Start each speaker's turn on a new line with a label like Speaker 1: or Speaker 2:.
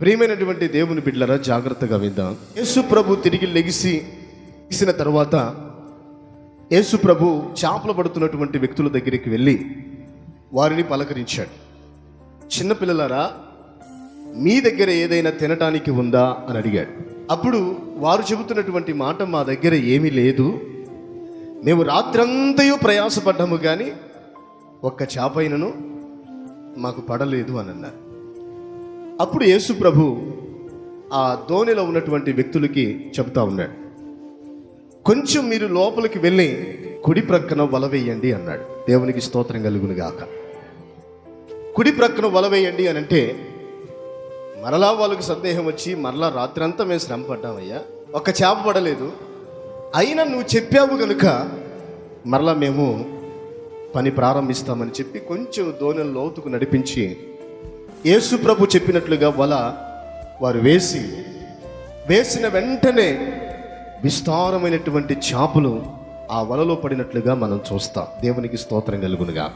Speaker 1: ప్రియమైనటువంటి దేవుని బిడ్డలరా జాగ్రత్తగా విందాం. యేసు ప్రభు తిరిగి లెగిసి లెగిసిన తర్వాత యేసు ప్రభు చేపలు పడుతున్నటువంటి వ్యక్తుల దగ్గరికి వెళ్ళి వారిని పలకరించాడు. చిన్నపిల్లలారా మీ దగ్గర ఏదైనా తినటానికి ఉందా అని అడిగాడు. అప్పుడు వారు చెబుతున్నటువంటి మాట మా దగ్గర ఏమీ లేదు. మేము రాత్రంతయు ప్రయాసపడ్డాము కానీ ఒక్క చేపైనను మాకు పడలేదు అని అన్నారు. అప్పుడు యేసు ప్రభు ఆ దోణిలో ఉన్నటువంటి వ్యక్తులకి చెబుతా ఉన్నాడు. కొంచెం మీరు లోపలికి వెళ్ళి కుడి ప్రక్కన వల వేయండి అన్నాడు. దేవునికి స్తోత్రం కలుగును గాక. కుడి ప్రక్కన వల వేయండి అని అంటే మరలా వాళ్ళకి సందేహం వచ్చి మరలా రాత్రంతా మేము శ్రమ పడ్డామయ్యా. ఒక్క చేప పడలేదు. అయినా నువ్వు చెప్పావు కనుక మరలా మేము పని ప్రారంభిస్తామని చెప్పి కొంచెం దోణిని లోతుకు నడిపించి యేసు ప్రభు చెప్పినట్లుగా వల వారు వేసి వేసిన వెంటనే విస్తారమైనటువంటి చేపలు ఆ వలలో పడినట్లుగా మనం చూస్తాం. దేవునికి స్తోత్రం కలుగునుగాక.